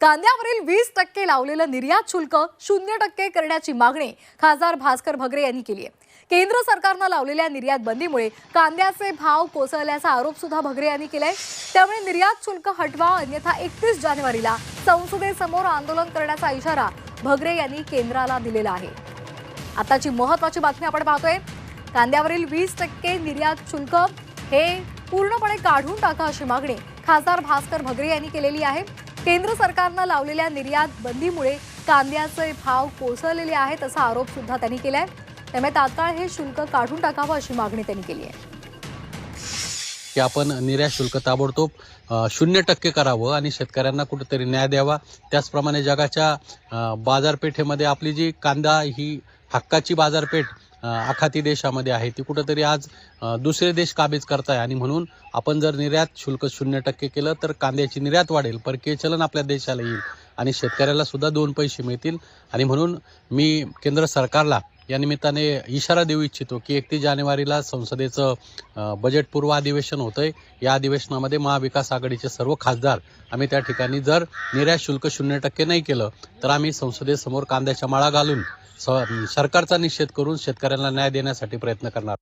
कांद्यावरील वीस टक्के लावलेलं निर्यात शुल्क शून्य टक्के करण्याची मागणी खासदार भास्कर भगरे यांनी केली आहे. केंद्र सरकारनं लावलेल्या निर्यात बंदीमुळे कांद्याचे भाव कोसळल्याचा आरोप सुद्धा भगरे यांनी केलाय. त्यामुळे निर्यात शुल्क हटवा अन्यथा एकतीस जानेवारीला संसदेसमोर आंदोलन करण्याचा इशारा भगरे यांनी केंद्राला दिलेला आहे. आताची महत्वाची बातमी आपण पाहतोय. कांद्यावरील वीस टक्के निर्यात शुल्क हे पूर्णपणे काढून टाका अशी मागणी खासदार भास्कर भगरे यांनी केलेली आहे. केंद्र सरकारनं लावलेल्या निर्यात बंदीमुळे कांद्याचे भाव कोसळलेले आहेत असा आरोप सुद्धा त्यांनी केलाय. त्यामुळे तात्काळ हे शुल्क काढून टाकावं अशी मागणी त्यांनी केली आहे. की आपण निर्यात शुल्क ताबडतोब शून्य टक्के करावं आणि शेतकऱ्यांना कुठेतरी न्याय द्यावा. त्याचप्रमाणे जगाच्या बाजारपेठेमध्ये आपली जी कांदा ही हक्काची बाजारपेठ आखाती देशामध्ये आहे. ती कुठंतरी आज दुसरे देश काबीज करताय. आणि म्हणून आपण जर निर्यात शुल्क शून्य टक्के केलं तर कांद्याची निर्यात वाढेल. परकीय चलन आपल्या देशाला येईल. आणि शेतकऱ्याला सुद्धा दोन पैसे मिळतील. आणि म्हणून मी केंद्र सरकारला या निमित्ताने इशारा देऊ इच्छितो की एकतीस जानेवारीला संसदेचं बजेटपूर्व अधिवेशन होतं आहे या अधिवेशनामध्ये महाविकास आघाडीचे सर्व खासदार आम्ही त्या ठिकाणी जर निर्यात शुल्क शून्य टक्के नाही केलं तर आम्ही संसदेसमोर कांद्याच्या माळा घालून स सरकारचा निषेध करून शेतकऱ्यांना न्याय देण्यासाठी प्रयत्न करणार.